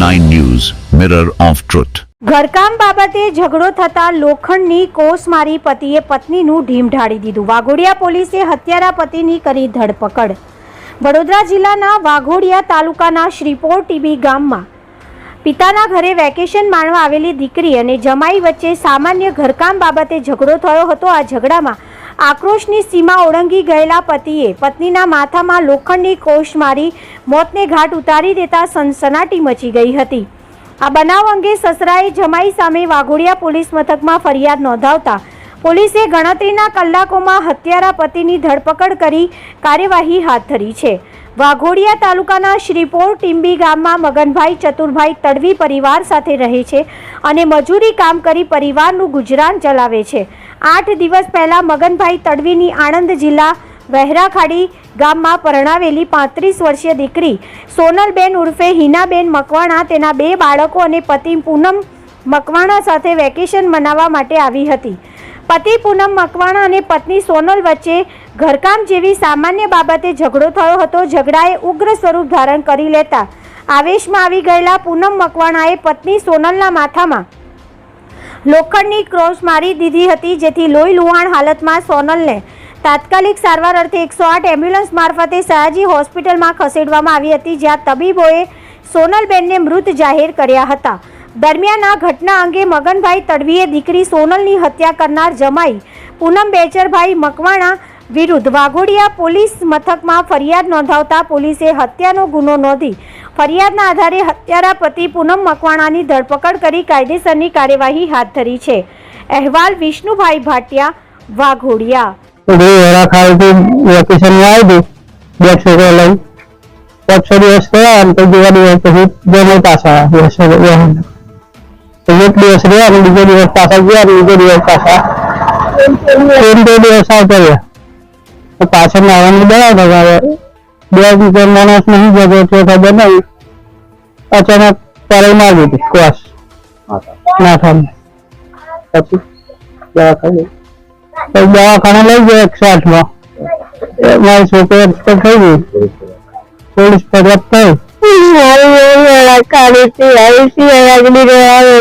9 News, Mirror of Truth. ઘરકામ બાબતે ઝઘડો થતા લોખંડની કોસ મારી પતિએ પત્નીનું ઢીમ ઢાળી દીધું. વાઘોડિયા પોલીસે હત્યારા પતિની કરી ધરપકડ. વડોદરા જિલ્લાના વાઘોડિયા તાલુકાના શ્રીપોર ટીબી ગામમાં પિતાના ઘરે વેકેશન માણવા આવેલી દીકરી અને જમાઈ વચ્ચે સામાન્ય ઘરકામ બાબતે ઝઘડો થયો હતો. આ ઝઘડામાં આક્રોશની સીમા ઓળંગી ગયેલા પતિએ પત્નીના માથામાં લોખંડની કોષ મારી મોતને ઘાટ ઉતારી દેતા સનસનાટી મચી ગઈ હતી. આ બનાવ અંગે સસરાએ જમાઈ સામે વાઘોડિયા પોલીસ મથકમાં ફરિયાદ નોંધાવતા પોલીસે ગણતરીના કલાકોમાં હત્યારા પતિની ધરપકડ કરી કાર્યવાહી હાથ ધરી છે. વાઘોડિયા તાલુકાના શ્રીપોર ટીંબી ગામમાં મગનભાઈ ચતુરભાઈ તડવી પરિવાર સાથે રહે છે અને મજૂરી કામ કરી પરિવારનું ગુજરાન ચલાવે છે. આઠ દિવસ પહેલાં મગનભાઈ તડવીની આણંદ જિલ્લા વહેરાખાડી ગામમાં પરણાવેલી પાંત્રીસ વર્ષીય દીકરી સોનલબેન ઉર્ફે હિનાબેન મકવાણા તેના બે બાળકો અને પતિ પૂનમ મકવાણા સાથે વેકેશન મનાવવા માટે આવી હતી. પતિ પૂનમ મકવાણા અને પત્ની સોનલ વચ્ચે ઘરકામ જેવી સામાન્ય બાબતે ઝઘડો થયો હતો. ઝઘડાએ ઉગ્ર સ્વરૂપ ધારણ કરી લેતા આવેશમાં આવી ગયેલા પૂનમ મકવાણાએ પત્ની સોનલના માથામાં લોખંડની ક્રોસ મારી દીધી હતી, જેથી લોહી લુહાણ હાલતમાં સોનલને તાત્કાલિક સારવાર અર્થે એકસો આઠ એમ્બ્યુલન્સ મારફતે સયાજી હોસ્પિટલમાં ખસેડવામાં આવી હતી, જ્યાં તબીબોએ સોનલબેનને મૃત જાહેર કર્યા હતા. દરમિયાન આ ઘટના અંગે મગનભાઈ તડવીએ દીકરી સોનલની હત્યા કરનાર જમાઈ પૂનમ બેચરભાઈ મકવાણા વિરુદ્ધ વાઘોડિયા પોલીસ મથકમાં ફરિયાદ નોંધાવતા પોલીસે હત્યાનો ગુનો નોંધી ફરિયાદના આધારે હત્યારા પતિ પૂનમ મકવાણાની ધરપકડ કરી કાયદેસરની કાર્યવાહી હાથ ધરી છે. અહેવાલ વિષ્ણુભાઈ ભાટિયા, વાઘોડિયા. વેકેશન દિવસ થયા. પછી પાછા એક દિવસ રહ્યા અને બીજો દિવસ પાછા ગયા અને બીજો દિવસ પાછા. એમ બે દિવસ આવતા રહ્યા. પાછળ નાવાનું બનાવતા હવે બે બીજા માણસ નહીં જતો, તે ખબર અચાનક પરાઈ મારી દીધી ક્વાસ નાથાને. પછી દવાખાને. દવાખાને લઈ ગયો એકસો આઠમાં મારી છોકરી થઈ ગઈ. પોલીસ ફરિયાદ થઈ. કાઢી આવી આગળ રહ્યા એને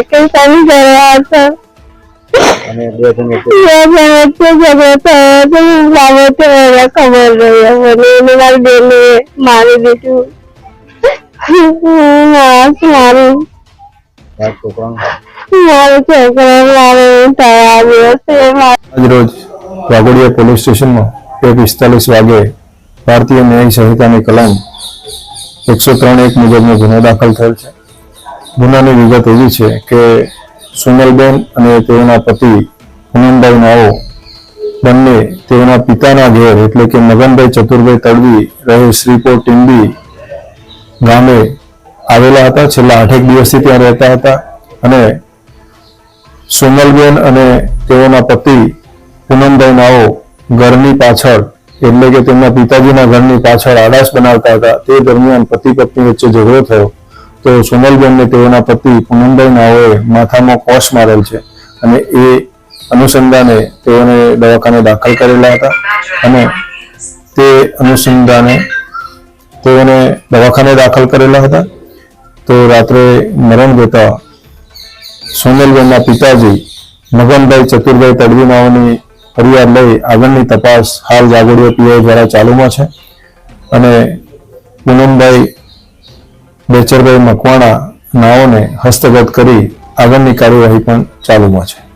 મારી છોકરો મારે થયા દિવસે બે પિસ્તાલીસ વાગે ભારતીય ન્યાય સંહિતાની કલમ એકસો ત્રણ એક મુજબનો ગુનો દાખલ થયેલ છે. ગુનાની વિગત એવી છે કે સુનલબેન અને તેઓના પતિ પૂનમભાઈ નાઓ બંને તેઓના પિતાના ઘેર એટલે કે મગનભાઈ ચતુરભાઈ તડવી રહે શ્રીપોર ટીંબી ગામે આવેલા હતા. છેલ્લા આઠેક દિવસથી ત્યાં રહેતા હતા અને સોનલબેન અને તેઓના પતિ પૂનમભાઈ નાઓ ઘરની પાછળ એટલે કે તેમના પિતાજીના ઘરની પાછળ આડાશ બનાવતા હતા. તે દરમિયાન પતિ પત્ની વચ્ચે ઝઘડો થયો. તો સોનલબેનને તેઓના પતિ પૂનમભાઈ નાઓએ માથામાં કોષ મારેલ છે અને એ અનુસંધાને તેઓને દવાખાને દાખલ કરેલા હતા અને તે અનુસંધાને તેઓને દવાખાને દાખલ કરેલા હતા. તો રાત્રે મરણ જતા સોનલબેનના પિતાજી મગનભાઈ ચતુરભાઈ તડવીનાઓની ફરિયાદ લઈ આગળની તપાસ હાલ જાગોડિયા પીઆઈ દ્વારા ચાલુમાં છે. અને પૂનમભાઈ બેચરભાઈ મકવાણા નાઓને હસ્તગત કરી આગળની કાર્યવાહી પણ ચાલુમાં છે.